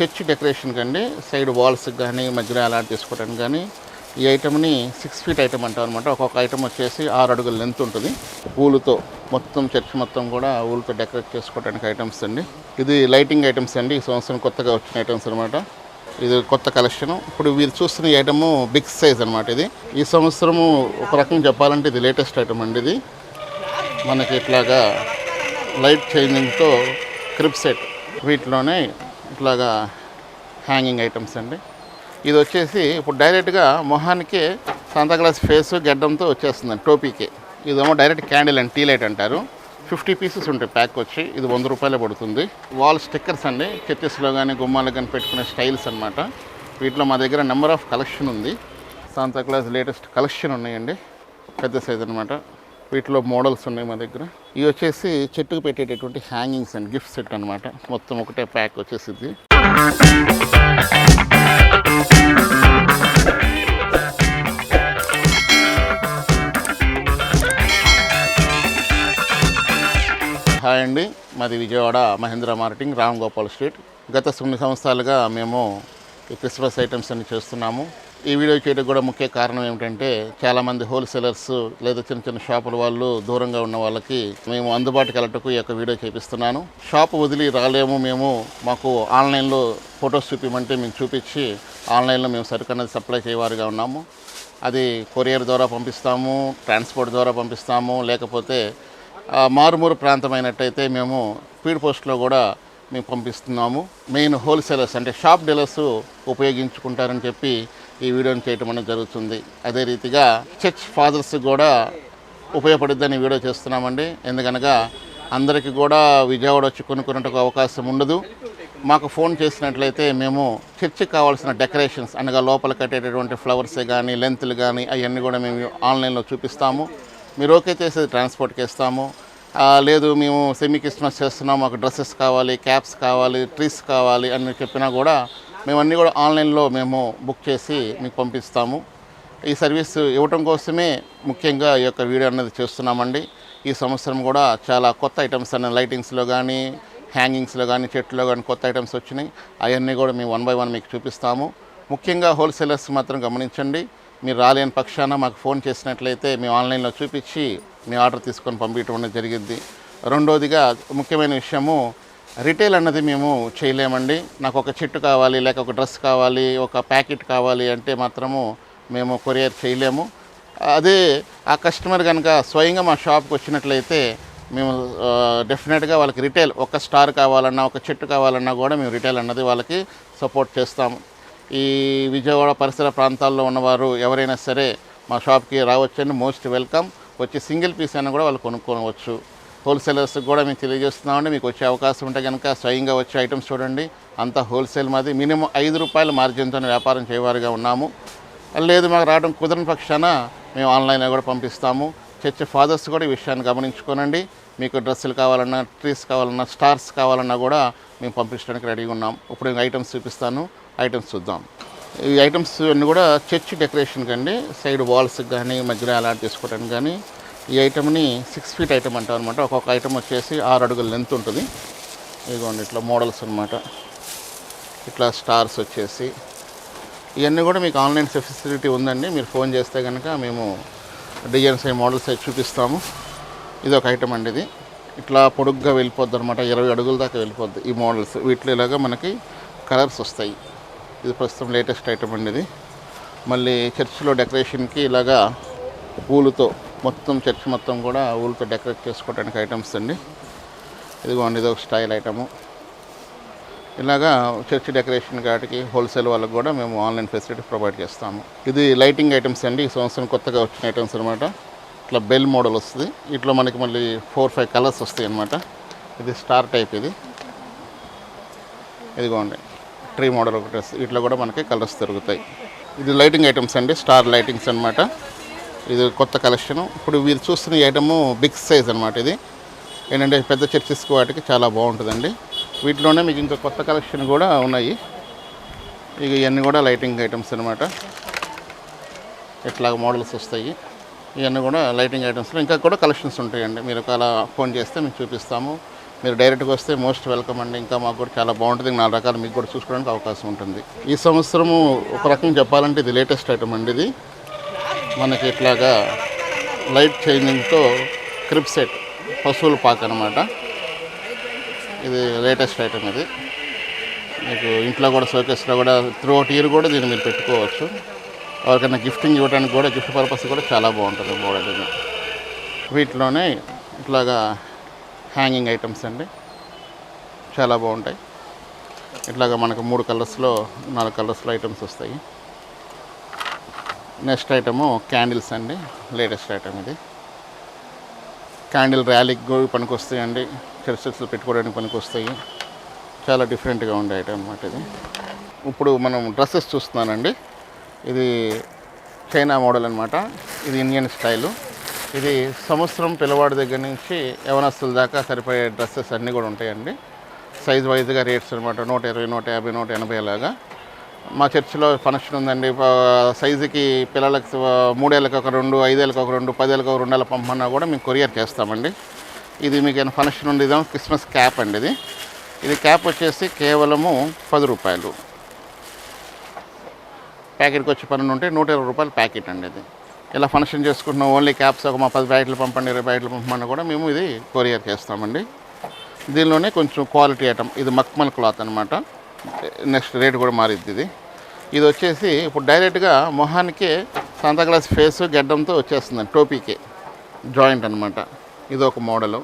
Church decoration కండి side walls కానీ మధ్యలో అలాంటి తీసుకోవడానికి కానీ ఈ ఐటమ్ని సిక్స్ ఫీట్ ఐటమ్ అంటాం అనమాట ఒక్కొక్క ఐటమ్ వచ్చేసి ఆరు అడుగుల లెంత్ ఉంటుంది. ఊలుతో మొత్తం చర్చ్ మొత్తం కూడా ఊలుతో డెకరేట్ చేసుకోవడానికి ఐటమ్స్ అండి. ఇది లైటింగ్ ఐటమ్స్ అండి. ఈ సంవత్సరం కొత్తగా వచ్చిన ఐటమ్స్ అనమాట ఇది కొత్త కలెక్షన్. ఇప్పుడు వీరు చూస్తున్న ఈ ఐటమ్ బిగ్ సైజ్ అనమాట ఇది. ఈ సంవత్సరము ఒక రకం చెప్పాలంటే ఇది లేటెస్ట్ ఐటమ్ అండి ఇది. మనకి ఇట్లాగా లైట్ చేంజింగ్తో క్రిప్ సెట్. వీటిలోనే ఇట్లాగా హ్యాంగింగ్ ఐటమ్స్ అండి. ఇది వచ్చేసి ఇప్పుడు డైరెక్ట్గా మొహానికి సంతగ్లాస్ ఫేస్ గడ్డంతో వచ్చేస్తుంది టోపీకి. ఇదేమో direct candle and tea light అంటారు. ఫిఫ్టీ పీసెస్ ఉంటాయి ప్యాక్ వచ్చి. ఇది వంద రూపాయలే పడుతుంది. వాల్ స్టిక్కర్స్ అండి. చర్చెస్లో కానీ గుమ్మాలు కానీ పెట్టుకునే స్టైల్స్ అనమాట వీటిలో మా దగ్గర నెంబర్ ఆఫ్ కలెక్షన్ ఉంది. సాంతాక్లాస్ లేటెస్ట్ కలెక్షన్ ఉన్నాయండి. పెద్ద సైజ్ అనమాట వీటిలో మోడల్స్ ఉన్నాయి మా దగ్గర. ఇవి వచ్చేసి చెట్టుకు పెట్టేటటువంటి హ్యాంగింగ్స్ అండ్ గిఫ్ట్ సెట్ అనమాట మొత్తం ఒకటే ప్యాక్ వచ్చేసింది హాయ్ అండి. మాది విజయవాడ మహేంద్ర మార్కెటింగ్ రామ్ గోపాల్ స్ట్రీట్. గత కొన్ని సంవత్సరాలుగా మేము ఈ క్రిస్మస్ ఐటమ్స్ అన్ని చేస్తున్నాము. ఈ వీడియో చేయడానికి కూడా ముఖ్య కారణం ఏమిటంటే చాలామంది హోల్సేలర్స్ లేదా చిన్న చిన్న షాపుల వాళ్ళు దూరంగా ఉన్న వాళ్ళకి మేము అందుబాటుకి వెళ్ళటకు ఈ యొక్క వీడియో చేపిస్తున్నాను. షాప్ వదిలి రాలేము మేము మాకు ఆన్లైన్లో ఫొటోస్ చూపించమంటే మేము చూపించి ఆన్లైన్లో మేము సరుకు అనేది సప్లై చేయవారుగా ఉన్నాము. అది కొరియర్ ద్వారా పంపిస్తాము ట్రాన్స్పోర్ట్ ద్వారా పంపిస్తాము లేకపోతే మారుమూరు ప్రాంతమైనట్టయితే మేము స్పీడ్ పోస్ట్లో కూడా మేము పంపిస్తున్నాము. మెయిన్ హోల్సేలర్స్ అంటే షాప్ డీలర్స్ ఉపయోగించుకుంటారని చెప్పి ఈ వీడియోని చేయటం అనేది జరుగుతుంది. అదే రీతిగా చర్చ్ ఫాదర్స్ కూడా ఉపయోగపడుద్దని వీడియో చేస్తున్నామండి. ఎందుకనగా అందరికీ కూడా విజయవాడ వచ్చి కొనుక్కున్నట్టుకు అవకాశం ఉండదు. మాకు ఫోన్ చేసినట్లయితే మేము చర్చికి కావాల్సిన డెకరేషన్స్ అనగా లోపల కట్టేటటువంటి ఫ్లవర్సే కానీ లెంత్లు కానీ అవన్నీ కూడా మేము ఆన్లైన్లో చూపిస్తాము. మీరు ఓకే చేసేది ట్రాన్స్పోర్ట్కి ఇస్తాము. లేదు మేము సెమీ క్రిస్మస్ చేస్తున్నాం మాకు డ్రెస్సెస్ కావాలి క్యాప్స్ కావాలి ట్రీస్ కావాలి అని చెప్పినా కూడా మేము అన్నీ కూడా ఆన్లైన్లో మేము బుక్ చేసి మీకు పంపిస్తాము. ఈ సర్వీస్ ఇవ్వటం కోసమే ముఖ్యంగా ఈ యొక్క వీడియో అనేది చేస్తున్నామండి. ఈ సంవత్సరం కూడా చాలా కొత్త ఐటమ్స్ అనే లైటింగ్స్లో కానీ హ్యాంగింగ్స్లో కానీ చెట్లో కానీ కొత్త ఐటమ్స్ వచ్చినాయి. అవన్నీ కూడా మేము వన్ బై వన్ మీకు చూపిస్తాము. ముఖ్యంగా హోల్సేలర్స్ మాత్రం గమనించండి. మీరు రాలేని పక్షాన మాకు ఫోన్ చేసినట్లయితే మేము ఆన్లైన్లో చూపించి మీ ఆర్డర్ తీసుకొని పంపించడం జరిగింది. రెండోదిగా ముఖ్యమైన విషయము రిటైల్ అన్నది మేము చేయలేమండి. నాకు ఒక చెట్టు కావాలి లేక ఒక డ్రెస్ కావాలి ఒక ప్యాకెట్ కావాలి అంటే మాత్రము మేము కొరియర్ చేయలేము. అదే ఆ కస్టమర్ కనుక స్వయంగా మా షాప్కి వచ్చినట్లయితే మేము డెఫినెట్గా వాళ్ళకి రిటైల్ ఒక స్టార్ కావాలన్నా ఒక చెట్టు కావాలన్నా కూడా మేము రిటైల్ అన్నది వాళ్ళకి సపోర్ట్ చేస్తాము ఈ విజయవాడ పరిసర ప్రాంతాల్లో ఉన్నవారు ఎవరైనా సరే మా షాప్కి రావచ్చని మోస్ట్ వెల్కమ్. వచ్చి సింగిల్ పీస్ అయినా కూడా వాళ్ళు కొనుక్కోవచ్చు. హోల్సేలర్స్కి కూడా మేము తెలియజేస్తున్నామండి. మీకు వచ్చే అవకాశం ఉంటే కనుక స్వయంగా వచ్చే ఐటమ్స్ చూడండి. అంతా హోల్సేల్ మాది. మినిమం ఐదు రూపాయల మార్జిన్తో వ్యాపారం చేయవారుగా ఉన్నాము. లేదు మాకు రావడం కుదరని పక్షాన మేము ఆన్లైన్లో కూడా పంపిస్తాము. చర్చ్ ఫాదర్స్ కూడా ఈ విషయాన్ని గమనించుకోనండి. మీకు డ్రెస్సులు కావాలన్నా ట్రీస్ కావాలన్నా స్టార్స్ కావాలన్నా కూడా మేము పంపించడానికి రెడీగా ఉన్నాం. ఇప్పుడు నేను ఐటమ్స్ చూపిస్తాను. ఐటమ్స్ చూద్దాం. ఈ ఐటమ్స్ అన్నీ కూడా చర్చ్ డెకరేషన్కి అండి సైడ్ వాల్స్కి కానీ మధ్యలో అలాంటి తీసుకోవడానికి కానీ ఈ ఐటమ్ని సిక్స్ ఫీట్ ఐటమ్ అంటాం అనమాట ఒక్కొక్క ఐటమ్ వచ్చేసి ఆరు అడుగుల లెంత్ ఉంటుంది. ఇదిగోండి ఇట్లా మోడల్స్ అనమాట ఇట్లా స్టార్స్ వచ్చేసి. ఇవన్నీ కూడా మీకు ఆన్లైన్ ఫెసిలిటీ ఉందండి. మీరు ఫోన్ చేస్తే కనుక మేము డిజైన్స్ అయ్యి మోడల్స్ అయి చూపిస్తాము. ఇది ఒక ఐటమ్ అండి ఇది. ఇట్లా పొడుగ్గా వెళ్ళిపోద్ది అనమాట ఇరవై అడుగుల దాకా వెళ్ళిపోద్ది ఈ మోడల్స్. వీటిలో ఇలాగా మనకి కలర్స్ వస్తాయి. ఇది ప్రస్తుతం లేటెస్ట్ ఐటమ్ అండి ఇది. మళ్ళీ చర్చిలో డెకరేషన్కి ఇలాగా పూలతో మొత్తం చర్చ్ మొత్తం కూడా ఊళ్ళతో డెకరేట్ చేసుకోవడానికి ఐటమ్స్ అండి. ఇదిగోండి ఇది ఒక స్టైల్ ఐటము. ఇలాగా చర్చ్ డెకరేషన్ కాటికి హోల్సేల్ వాళ్ళకి కూడా మేము ఆన్లైన్ ఫెసిలిటీ ప్రొవైడ్ చేస్తాము. ఇది లైటింగ్ ఐటమ్స్ అండి ఈ సంవత్సరం కొత్తగా వచ్చిన ఐటమ్స్ అనమాట ఇట్లా బెల్ మోడల్ వస్తుంది. ఇట్లా మనకి మళ్ళీ ఫోర్ ఫైవ్ కలర్స్ వస్తాయి అనమాట ఇది స్టార్ టైప్ ఇది. ఇదిగోండి ట్రీ మోడల్ ఒకటి వస్తుంది. ఇట్లా కూడా మనకి కలర్స్ దొరుకుతాయి. ఇది లైటింగ్ ఐటమ్స్ అండి స్టార్ లైటింగ్స్ అనమాట ఇది కొత్త కలెక్షన్. ఇప్పుడు మీరు చూస్తున్న ఈ ఐటము బిగ్ సైజ్ అనమాట ఇది. ఏంటంటే పెద్ద చర్చెస్కి వాటికి చాలా బాగుంటుందండి. వీటిలోనే మీకు ఇంకా కొత్త కలెక్షన్ కూడా ఉన్నాయి. ఇక ఇవన్నీ కూడా లైటింగ్ ఐటమ్స్ అనమాట ఇట్లా మోడల్స్ వస్తాయి. ఇవన్నీ కూడా లైటింగ్ ఐటమ్స్లో ఇంకా కూడా కలెక్షన్స్ ఉంటాయండి. మీరు అలా ఫోన్ చేస్తే మీకు చూపిస్తాము. మీరు డైరెక్ట్గా వస్తే మోస్ట్ వెల్కమ్ అండి. ఇంకా మాకు కూడా చాలా బాగుంటుంది. నాలుగు రకాలు మీకు కూడా చూసుకోవడానికి అవకాశం ఉంటుంది. ఈ సంవత్సరము ఒక రకంగా చెప్పాలంటే ఇది లేటెస్ట్ ఐటమ్ అండి ఇది. మనకి ఇట్లాగా లైట్ చేంజింగ్తో క్రిప్ సెట్ పశువుల పాక అనమాట ఇది లేటెస్ట్ ఐటమ్ ఇది. మీకు ఇంట్లో కూడా షోకేస్లో కూడా త్రూ అవుట్ ఇయర్ కూడా దీన్ని మీరు పెట్టుకోవచ్చు. ఎవరికైనా గిఫ్టింగ్ ఇవ్వడానికి కూడా గిఫ్ట్ పర్పస్ కూడా చాలా బాగుంటుంది మోడల్ ఇది. వీటిలోనే ఇట్లాగా హ్యాంగింగ్ ఐటమ్స్ అండి. చాలా బాగుంటాయి. ఇట్లాగా మనకు మూడు కలర్స్లో నాలుగు కలర్స్లో ఐటమ్స్ వస్తాయి. నెక్స్ట్ ఐటము క్యాండిల్స్ అండి లేటెస్ట్ ఐటమ్ ఇది. క్యాండిల్ ర్యాలీకి కూడా పనికి వస్తాయండి చర్చెస్లో పెట్టుకోవడానికి పనికి వస్తాయి చాలా డిఫరెంట్గా ఉండే ఐటమ్ అన్నమాట ఇది. ఇప్పుడు మనం డ్రెస్సెస్ చూస్తున్నానండి. ఇది చైనా మోడల్ అనమాట ఇది ఇండియన్ స్టైలు. ఇది సంవత్సరం పిల్లవాడి దగ్గర నుంచి యవనస్తుల దాకా సరిపోయే డ్రెస్సెస్ అన్నీ కూడా ఉంటాయండి. సైజ్ వైజ్గా రేట్స్ అనమాట నూట ఇరవై నూట యాభై నూట ఎనభై అలాగా మా చర్చిలో ఫంక్షన్ ఉందండి. సైజుకి పిల్లలకి మూడేళ్ళకి ఒక రెండు ఐదేళ్ళకి ఒక రెండు పదేళ్ళకి ఒక రెండు పంపమన్నా కూడా మేము కొరియర్ చేస్తామండి. ఇది మీకు ఏమైనా ఫంక్షన్ ఉంది ఇదేమో క్రిస్మస్ క్యాప్ అండి ఇది. ఇది క్యాప్ వచ్చేసి కేవలము పది రూపాయలు. ప్యాకెట్కి వచ్చి పన్నెండు ఉంటే నూట ఇరవై రూపాయలు ప్యాకెట్ అండి ఇది. ఇలా ఫంక్షన్ చేసుకుంటున్నాం. ఓన్లీ క్యాప్స్ ఒక మా పది ప్యాకెట్లు పంపండి ఇరవై ప్యాకెట్లు పంపమన్నా కూడా మేము ఇది కొరియర్ చేస్తామండి. దీనిలోనే కొంచెం క్వాలిటీ ఐటమ్. ఇది మక్మల్ క్లాత్ అనమాట నెక్స్ట్ రేట్ కూడా మారిద్ది ఇది. ఇది వచ్చేసి ఇప్పుడు డైరెక్ట్గా మొహానికే సంతగ్లాస్ ఫేస్ గడ్డంతో వచ్చేస్తుంది టోపీకే. జాయింట్ అనమాట ఇది ఒక మోడలు.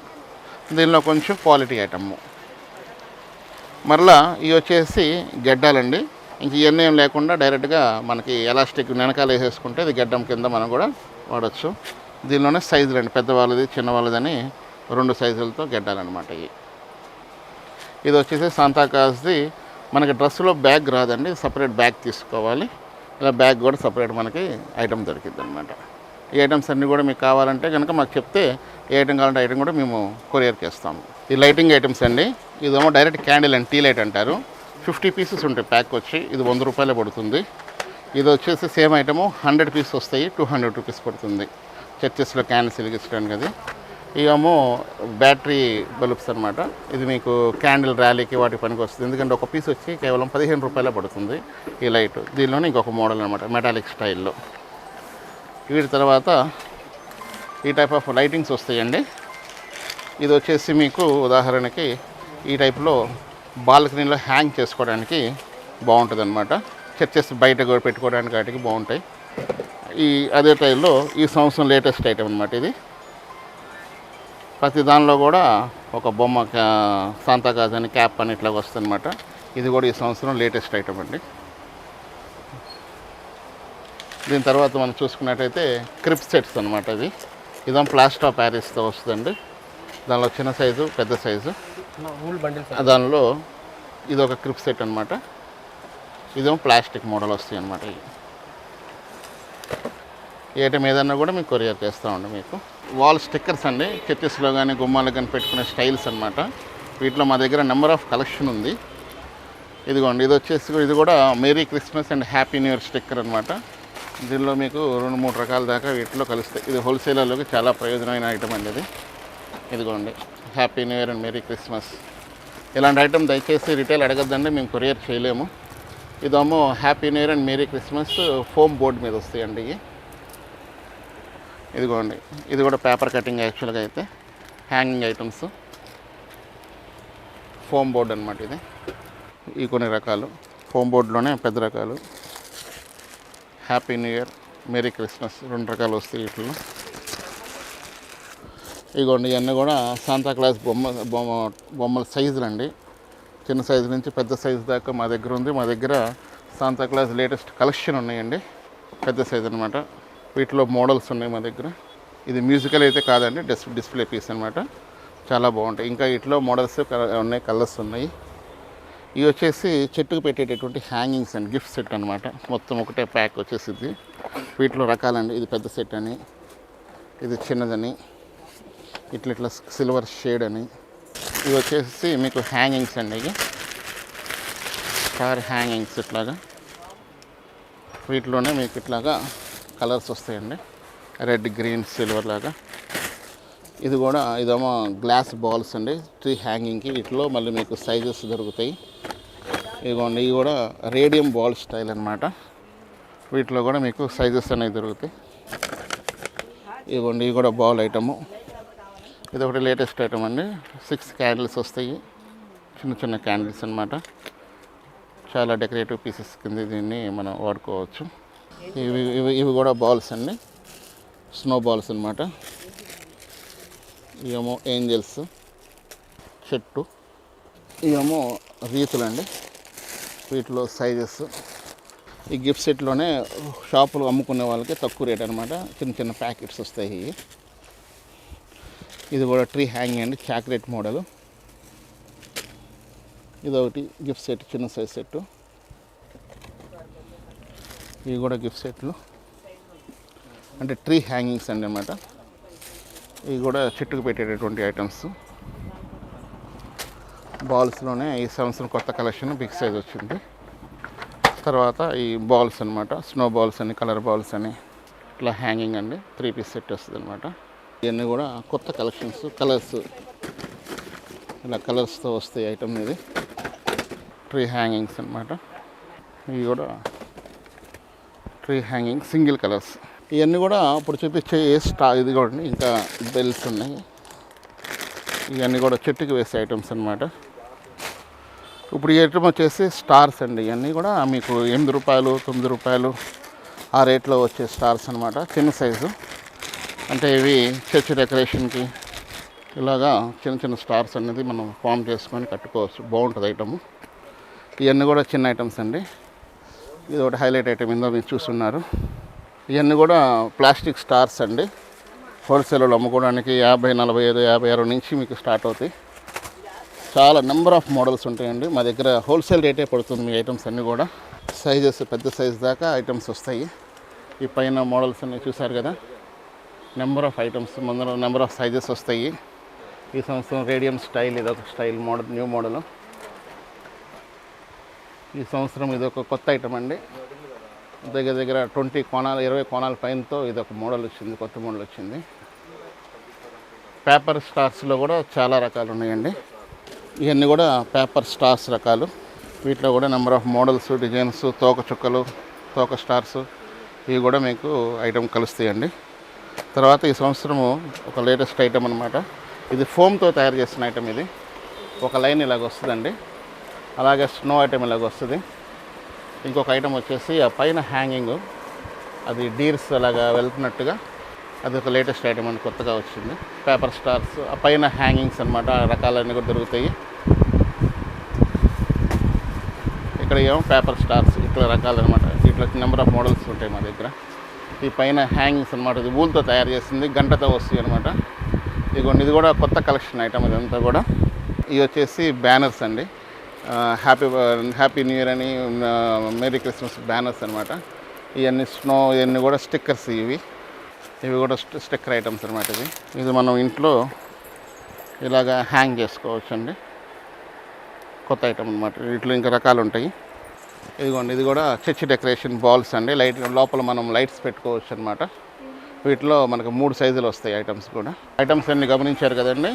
దీనిలో కొంచెం క్వాలిటీ ఐటమ్ మరలా ఇవి వచ్చేసి గడ్డాలండి. ఇంక ఇవన్నీ ఏం లేకుండా డైరెక్ట్గా మనకి ఎలాస్టిక్ వెనకాల వేసేసుకుంటే ఇది గడ్డం కింద మనం కూడా వాడచ్చు. దీనిలోనే సైజులు అండి పెద్దవాళ్ళది చిన్నవాళ్ళదని రెండు సైజులతో గడ్డాలన్నమాట ఇవి. ఇది వచ్చేసి సాంతాకాస్ది మనకి డ్రెస్సులో బ్యాగ్ రాదండి సపరేట్ బ్యాగ్ తీసుకోవాలి. ఇలా బ్యాగ్ కూడా సపరేట్ మనకి ఐటమ్ దొరికింది అనమాట ఈ ఐటమ్స్ అన్నీ కూడా మీకు కావాలంటే కనుక మాకు చెప్తే ఏ ఐటమ్ కావాలంటే ఐటమ్ కూడా మేము కొరియర్కి ఇస్తాము ఈ లైటింగ్ ఐటమ్స్ అండి ఇదేమో direct candle and tea light అంటారు. ఫిఫ్టీ పీసెస్ ఉంటాయి ప్యాక్ వచ్చి ఇది వంద రూపాయలే పడుతుంది. ఇది వచ్చేసి సేమ్ ఐటము హండ్రెడ్ పీస్ వస్తాయి టూ హండ్రెడ్ రూపీస్ పడుతుంది. చర్చెస్లో క్యాండిల్స్ వెలిగించడానికి అది. ఇవేమో బ్యాటరీ బల్బ్స్ అనమాట ఇది మీకు క్యాండిల్ ర్యాలీకి వాటి పనికి వస్తుంది. ఎందుకంటే ఒక పీస్ వచ్చి కేవలం పదిహేను రూపాయలే పడుతుంది ఈ లైట్. దీనిలోనే ఇంకొక మోడల్ అనమాట మెటాలిక్ స్టైల్లో. వీటి తర్వాత ఈ టైప్ ఆఫ్ లైటింగ్స్ వస్తాయండి. ఇది వచ్చేసి మీకు ఉదాహరణకి ఈ టైప్లో బాల్కనీలో హ్యాంగ్ చేసుకోవడానికి బాగుంటుంది అనమాట చర్చెస్ బయట కూడా పెట్టుకోవడానికి వాటికి బాగుంటాయి. ఈ అదే టైంలో ఈ సంవత్సరం లేటెస్ట్ ఐటమ్ అనమాట ఇది. ప్రతి దానిలో కూడా ఒక బొమ్మ సాంతాకాజ్ అని క్యాప్ అని ఇట్లా వస్తుందన్నమాట. ఇది కూడా ఈ సంవత్సరం లేటెస్ట్ ఐటమ్ అండి. దీని తర్వాత మనం చూసుకున్నట్టయితే క్రిప్ సెట్స్ అనమాట ఇది ఇదేమో ప్లాస్టర్ ఆఫ్ ప్యారిస్తో వస్తుందండి. దానిలో చిన్న సైజు పెద్ద సైజు. దానిలో ఇది ఒక క్రిప్ సెట్ అనమాట ఇదేమో ప్లాస్టిక్ మోడల్ వస్తాయి అనమాట ఇవి. ఏ ఐటమ్ ఏదన్నా కూడా మీకు కొరియర్ చేస్తామండి మీకు. వాల్ స్టిక్కర్స్ అండి. చర్చెస్లో కానీ గుమ్మాలకు కానీ పెట్టుకునే స్టైల్స్ అనమాట వీటిలో మా దగ్గర నెంబర్ ఆఫ్ కలెక్షన్ ఉంది. ఇదిగోండి ఇది వచ్చేసి ఇది కూడా merry Christmas and happy new year sticker అనమాట దీనిలో మీకు రెండు మూడు రకాల దాకా వీటిలో కలుస్తాయి. ఇది హోల్సేలర్లోకి చాలా ప్రయోజనమైన ఐటమ్ అండి ఇది. ఇదిగోండి happy new year and merry Christmas ఇలాంటి ఐటమ్ దయచేసి రిటైల్ అడగద్దండి మేము కొరియర్ చేయలేము. ఇదేమో happy new year and merry Christmas foam board మీద వస్తాయండి ఇవి. ఇదిగోండి ఇది కూడా పేపర్ కటింగ్ యాక్చువల్గా అయితే హ్యాంగింగ్ ఐటమ్స్ ఫోమ్ బోర్డ్ అనమాట ఇది. ఈ కొన్ని రకాలు. ఫోమ్ బోర్డులోనే పెద్ద రకాలు. Happy new year merry Christmas రెండు రకాలు వస్తాయి వీటిలో ఇదిగోండి ఇవన్నీ కూడా శాంతా క్లాస్ బొమ్మ బొమ్మ బొమ్మల సైజులు అండి. చిన్న సైజు నుంచి పెద్ద సైజు దాకా మా దగ్గర ఉంది. మా దగ్గర శాంతా క్లాస్ లేటెస్ట్ కలెక్షన్ ఉన్నాయండి. పెద్ద సైజు అనమాట వీటిలో మోడల్స్ ఉన్నాయి మా దగ్గర. ఇది మ్యూజికల్ అయితే కాదండి డిస్ డిస్ప్లే పీస్ అనమాట చాలా బాగుంటాయి. ఇంకా ఇట్లో మోడల్స్ ఉన్నాయి కలర్స్ ఉన్నాయి. ఇవి వచ్చేసి చెట్టుకు పెట్టేటటువంటి హ్యాంగింగ్స్ అండ్ గిఫ్ట్ సెట్ అనమాట మొత్తం ఒకటే ప్యాక్ వచ్చేసింది వీటిలో రకాలండి. ఇది పెద్ద సెట్ అని ఇది చిన్నదని ఇట్లా ఇట్లా సిల్వర్ షేడ్ అని. ఇవి వచ్చేసి మీకు హ్యాంగింగ్స్ అండి ఇవి. స్టార్ హ్యాంగింగ్స్ ఇట్లాగా. వీటిలోనే మీకు ఇట్లాగా కలర్స్ వస్తాయండి. రెడ్ గ్రీన్ సిల్వర్ లాగా. ఇది కూడా ఇదేమో గ్లాస్ బాల్స్ అండి. ట్రీ హ్యాంగింగ్కి వీటిలో మళ్ళీ మీకు సైజెస్ దొరుకుతాయి. ఇదిగోండి ఇవి కూడా రేడియం బాల్ స్టైల్ అన్నమాట. వీటిలో కూడా మీకు సైజెస్ అనేవి దొరుకుతాయి. ఇదిగోండి ఇవి కూడా బాల్ ఐటము ఇది ఒకటి లేటెస్ట్ ఐటమ్ అండి. సిక్స్ క్యాండిల్స్ వస్తాయి. చిన్న చిన్న క్యాండిల్స్ అనమాట చాలా డెకరేటివ్ పీసెస్ కింద దీన్ని మనం వాడుకోవచ్చు. ఇవి ఇవి ఇవి కూడా బాల్స్ అండి. స్నో బాల్స్ అనమాట ఇవేమో ఏంజల్స్ చెట్టు ఇవేమో రీతులు అండి వీటిలో సైజెస్. ఈ గిఫ్ట్ సెట్లోనే షాపులు అమ్ముకునే వాళ్ళకి తక్కువ రేట్ అనమాట చిన్న చిన్న ప్యాకెట్స్ వస్తాయి ఇది కూడా ట్రీ హ్యాంగింగ్ అండి చాక్లెట్ మోడల్. ఇదొకటి గిఫ్ట్ సెట్ చిన్న సైజ్ సెట్టు. ఇవి కూడా గిఫ్ట్ సెట్లు. అంటే ట్రీ హ్యాంగింగ్స్ అండి అనమాట ఇవి కూడా చెట్టుకు పెట్టేటటువంటి ఐటమ్స్. బాల్స్లోనే ఈ సంవత్సరం కొత్త కలెక్షన్ బిగ్ సైజ్ వచ్చింది. తర్వాత ఈ బాల్స్ అనమాట స్నో బాల్స్ అని కలర్ బాల్స్ అని ఇట్లా హ్యాంగింగ్ అండి. త్రీ పీస్ సెట్ వస్తుంది అనమాట ఇవన్నీ కూడా కొత్త కలెక్షన్స్ కలర్స్. ఇలా కలర్స్తో వస్తాయి ఐటమ్ ఇది. ట్రీ హ్యాంగింగ్స్ అనమాట ఇవి కూడా ట్రీ హ్యాంగింగ్ సింగిల్ కలర్స్ ఇవన్నీ కూడా ఇప్పుడు చూపించే ఏ స్టా ఇది కూడా ఇంకా బెల్స్ ఉన్నాయి. ఇవన్నీ కూడా చెట్టుకి వేసే ఐటమ్స్ అన్నమాట. ఇప్పుడు ఈ ఐటమ్ వచ్చేసి స్టార్స్ అండి. ఇవన్నీ కూడా మీకు ఎనిమిది రూపాయలు తొమ్మిది రూపాయలు ఆ రేట్లో వచ్చే స్టార్స్ అన్నమాట. చిన్న సైజు అంటే ఇవి చర్చ్ డెకరేషన్కి ఇలాగా చిన్న చిన్న స్టార్స్ అనేది మనం ఫామ్ చేసుకొని కట్టుకోవచ్చు. బాగుంటుంది ఐటమ్ ఇవన్నీ కూడా చిన్న ఐటమ్స్ అండి. ఇది ఒకటి హైలైట్ ఐటమ్ ఇందులో మీరు చూస్తున్నారు. ఇవన్నీ కూడా ప్లాస్టిక్ స్టార్స్ అండి. హోల్సేల్లో అమ్ముకోవడానికి యాభై నలభై ఐదు యాభై ఆరు నుంచి మీకు స్టార్ట్ అవుతాయి. చాలా నెంబర్ ఆఫ్ మోడల్స్ ఉంటాయండి. మా దగ్గర హోల్సేల్ రేటే పడుతుంది మీ ఐటమ్స్ అన్నీ కూడా. సైజెస్ పెద్ద సైజ్ దాకా ఐటమ్స్ వస్తాయి. ఈ పైన మోడల్స్ అన్నీ చూసారు కదా. నెంబర్ ఆఫ్ ఐటమ్స్ ముందర నెంబర్ ఆఫ్ సైజెస్ వస్తాయి. ఈ సంవత్సరం రేడియం స్టైల్ ఇదొక స్టైల్ మోడల్ న్యూ మోడల్ ఈ సంవత్సరం ఇది ఒక కొత్త ఐటమ్ అండి. దగ్గర దగ్గర ట్వంటీ కోణాలు ఇరవై కోణాల పైనతో ఇది ఒక మోడల్ వచ్చింది కొత్త మోడల్ వచ్చింది. పేపర్ స్టార్స్లో కూడా చాలా రకాలు ఉన్నాయండి. ఇవన్నీ కూడా పేపర్ స్టార్స్ రకాలు. వీటిలో కూడా నెంబర్ ఆఫ్ మోడల్స్ డిజైన్స్ తోక చుక్కలు తోక స్టార్స్ ఇవి కూడా మీకు ఐటమ్ కలుస్తాయండి. తర్వాత ఈ సంవత్సరము ఒక లేటెస్ట్ ఐటమ్ అనమాట ఇది ఫోమ్తో తయారు చేసిన ఐటమ్ ఇది. ఒక లైన్ ఇలాగ వస్తుందండి. అలాగే స్నో ఐటమ్ ఇలాగ వస్తుంది. ఇంకొక ఐటమ్ వచ్చేసి ఆ పైన హ్యాంగింగ్. అది డీర్స్ అలాగా వెళ్తున్నట్టుగా అది ఒక లేటెస్ట్ ఐటమ్ అని కొత్తగా వచ్చింది. పేపర్ స్టార్స్ ఆ పైన హ్యాంగింగ్స్ అనమాట ఆ రకాలన్నీ కూడా దొరుకుతాయి. ఇక్కడ ఏమో పేపర్ స్టార్స్ ఇట్లా రకాలు అనమాట ఇట్లా నెంబర్ ఆఫ్ మోడల్స్ ఉంటాయి మా దగ్గర. ఈ పైన హ్యాంగింగ్స్ అనమాట ఇది ఊల్తో తయారు చేసింది గంటతో వస్తాయి అనమాట ఇదిగోండి ఇది కూడా కొత్త కలెక్షన్ ఐటమ్ ఇదంతా కూడా. ఇవి వచ్చేసి బ్యానర్స్ అండి. హ్యాపీ హ్యాపీ న్యూ ఇయర్ అని మేరీ క్రిస్మస్ బ్యానర్స్ అనమాట ఇవన్నీ స్నో ఇవన్నీ కూడా స్టిక్కర్స్ ఇవి. ఇవి కూడా స్టిక్కర్ ఐటమ్స్ అనమాట ఇది ఇది మనం ఇంట్లో ఇలాగా హ్యాంగ్ చేసుకోవచ్చు అండి కొత్త ఐటమ్ అనమాట వీటిలో ఇంకా రకాలు ఉంటాయి ఇదిగోండి ఇది కూడా చర్చ్ డెకరేషన్ బాల్స్ అండి. లైట్ లోపల మనం లైట్స్ పెట్టుకోవచ్చు అనమాట వీటిలో మనకు మూడు సైజులు వస్తాయి ఐటమ్స్ కూడా. ఐటమ్స్ అన్ని గమనించారు కదండి?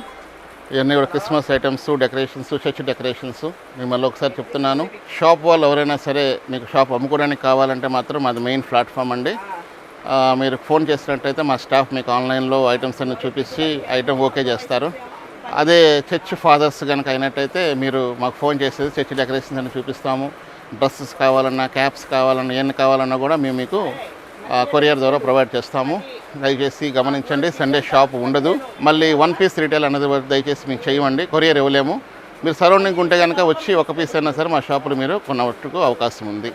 ఇవన్నీ కూడా Christmas items decorations church decorations. మిమ్మల్ని ఒకసారి చెప్తున్నాను. షాప్ వాళ్ళు ఎవరైనా సరే మీకు షాప్ అమ్ముకోవడానికి కావాలంటే మాత్రం అది మెయిన్ ప్లాట్ఫామ్ అండి. మీరు ఫోన్ చేసినట్టయితే మా స్టాఫ్ మీకు ఆన్లైన్లో ఐటమ్స్ అన్ని చూపించి ఐటమ్ ఓకే చేస్తారు. అదే చర్చ్ ఫాదర్స్ కనుక అయినట్టయితే మీరు మాకు ఫోన్ చేసేది చర్చ్ డెకరేషన్స్ అని చూపిస్తాము. డ్రెస్సెస్ కావాలన్నా క్యాప్స్ కావాలన్నా ఏం కావాలన్నా కూడా మేము మీకు కొరియర్ ద్వారా ప్రొవైడ్ చేస్తాము. దయచేసి గమనించండి సండే షాప్ ఉండదు. మళ్ళీ వన్ పీస్ రీటైల్ అనేది దయచేసి మీకు చేయమండి కొరియర్ ఇవ్వలేము. మీరు సరౌండింగ్ ఉంటే కనుక వచ్చి ఒక పీస్ అయినా సరే మా షాపులో మీరు కొనవట్టుకు అవకాశం ఉంది.